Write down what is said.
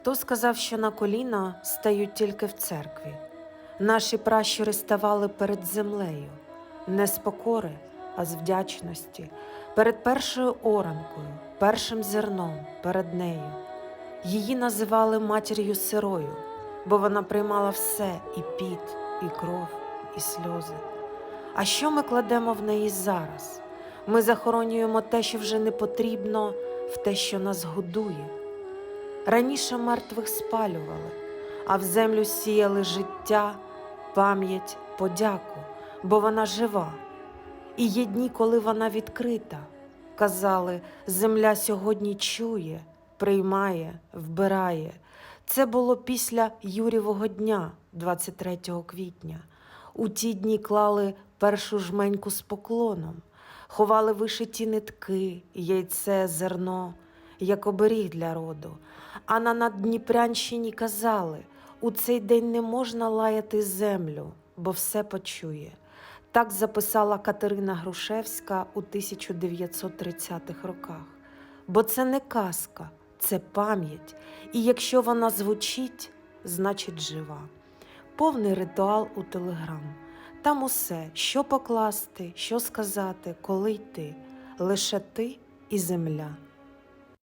Хто сказав, що на коліна стають тільки в церкві? Наші пращури ставали перед землею, не з покори, а з вдячності, перед першою оранкою, першим зерном перед нею. Її називали матір'ю сирою, бо вона приймала все і піт, і кров, і сльози. А що ми кладемо в неї зараз? Ми захоронюємо те, що вже не потрібно, в те, що нас годує. Раніше мертвих спалювали, а в землю сіяли життя, пам'ять, подяку, бо вона жива. І є дні, коли вона відкрита. Казали, земля сьогодні чує, приймає, вбирає. Це було після Юрівого дня, 23 квітня. У ті дні клали першу жменьку з поклоном, ховали вишиті нитки, яйце, зерно, як оберіг для роду. А на Наддніпрянщині казали: у цей день не можна лаяти землю, бо все почує. Так записала Катерина Грушевська у 1930-х роках. Бо це не казка, це пам'ять, і якщо вона звучить, значить жива. Повний ритуал у телеграм. Там усе, що покласти, що сказати, коли йти, лише ти і земля.